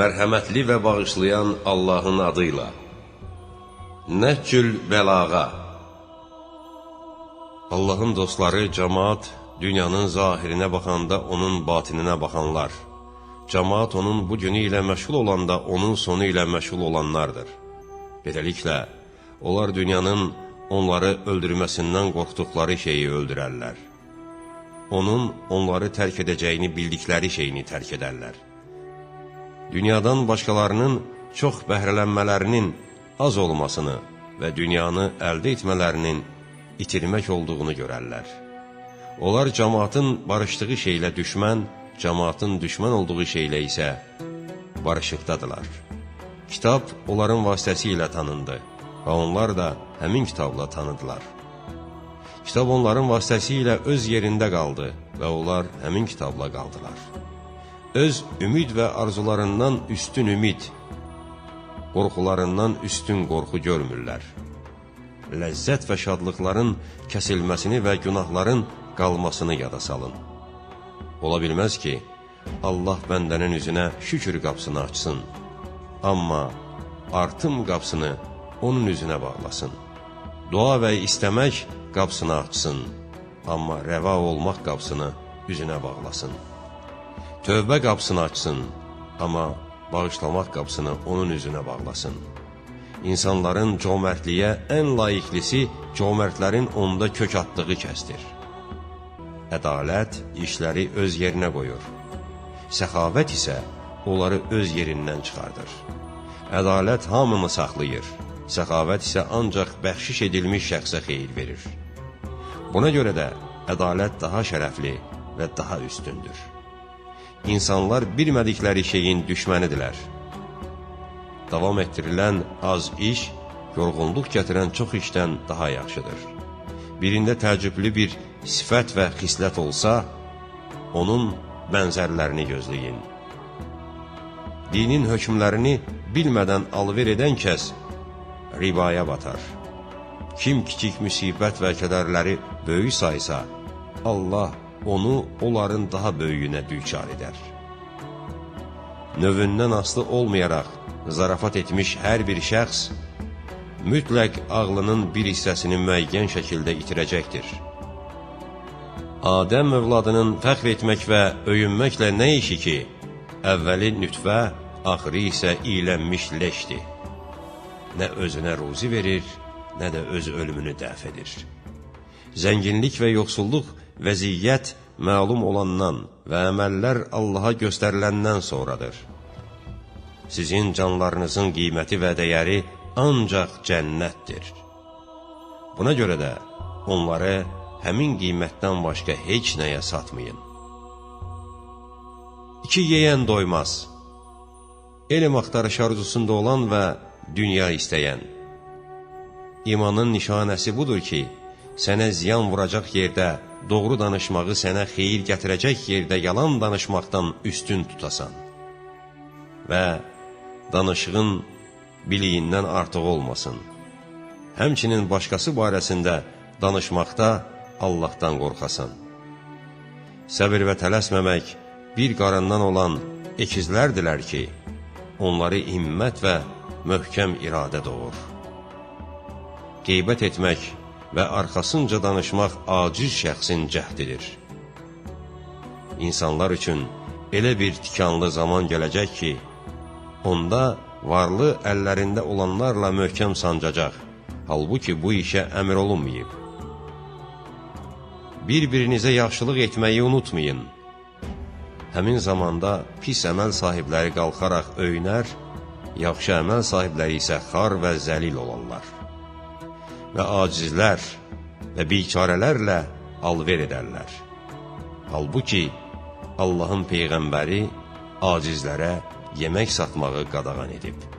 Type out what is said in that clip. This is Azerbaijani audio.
mərhəmətli və bağışlayan Allahın adıyla. Nəhcül bəlağa Allahın dostları, cəmaat, dünyanın zahirinə baxanda onun batininə baxanlar. Cəmaat onun bu günü ilə məşğul olanda onun sonu ilə məşğul olanlardır. Beləliklə, onlar dünyanın onları öldürməsindən qorxduqları şeyi öldürərlər. Onun onları tərk edəcəyini bildikləri şeyini tərk edərlər. Dünyadan başqalarının çox bəhrələnmələrinin az olmasını və dünyanı əldə etmələrinin itirmək olduğunu görərlər. Onlar cəmaatın barışdığı şeylə düşmən, cəmaatın düşmən olduğu şeylə isə barışıqdadılar. Kitab onların vasitəsilə tanındı və onlar da həmin kitabla tanıdılar. Kitab onların vasitəsilə öz yerində qaldı və onlar həmin kitabla qaldılar. Öz ümid və arzularından üstün ümid, qorxularından üstün qorxu görmürlər. Ləzzət və şadlıqların kəsilməsini və günahların qalmasını yada salın. Ola bilməz ki, Allah bəndənin üzünə şükür qapısını açsın, amma artım qapısını onun üzünə bağlasın. Dua və istəmək qapısını açsın, amma rəva olmaq qapısını üzünə bağlasın. Tövbə qapısını açsın, amma bağışlamaq qapısını onun üzünə bağlasın. İnsanların cömərtliyə ən layiqlisi cömərtlərin onda kök atdığı kəsdir. Ədalət işləri öz yerinə qoyur. Səxavət isə onları öz yerindən çıxardır. Ədalət hamını saxlayır. Səxavət isə ancaq bəxşiş edilmiş şəxsə xeyir verir. Buna görə də ədalət daha şərəfli və daha üstündür. İnsanlar bilmədikləri şeyin düşmənidirlər. Davam etdirilən az iş, yorğunluq gətirən çox işdən daha yaxşıdır. Birində təəccüblü bir sifət və xislət olsa, onun bənzərlərini gözləyin. Dinin hökmlərini bilmədən alver edən kəs ribaya batar. Kim kiçik müsibət və kədərləri böyük saysa, Allah onu onların daha böyüyünə düçar edər. Növündən aslı olmayaraq zarafat etmiş hər bir şəxs mütləq ağlının bir hissəsini müəyyən şəkildə itirəcəkdir. Adəm övladının fəxr etmək və öyünməklə nə işi ki, əvvəli nütfə, axırı isə iylənmiş leşdir. Nə özünə ruzi verir, nə də öz ölümünü dəf edir. Zənginlik və yoxsulluq vəziyyət məlum olandan və əməllər Allaha göstəriləndən sonradır. Sizin canlarınızın qiyməti və dəyəri ancaq cənnətdir. Buna görə də onları həmin qiymətdən başqa heç nəyə satmayın. İki yeyən doymaz. Elm axtarış arzusunda olan və dünya istəyən. İmanın nişanəsi budur ki, sənə ziyan vuracaq yerdə doğru danışmağı sənə xeyir gətirəcək yerdə yalan danışmaqdan üstün tutasan və danışığın biliyindən artıq olmasın. Həmçinin başqası barəsində danışmaqda Allahdan qorxasan. Səbir və tələsməmək bir qarandan olan ekizlərdilər ki, onları himmət və möhkəm iradə doğur. Qeybət etmək və arxasınca danışmaq aciz şəxsin cəhdidir. İnsanlar üçün elə bir tikanlı zaman gələcək ki, onda varlı əllərində olanlarla möhkəm sancacaq, halbuki bu işə əmr olunmayıb. Bir-birinizə yaxşılıq etməyi unutmayın. Həmin zamanda pis əməl sahibləri qalxaraq öyünər, yaxşı əməl sahibləri isə xar və zəlil olarlar və acizlər və bikarələrlə alver edərlər. Halbuki Allahın Peyğəmbəri acizlərə yemək satmağı qadağan edib.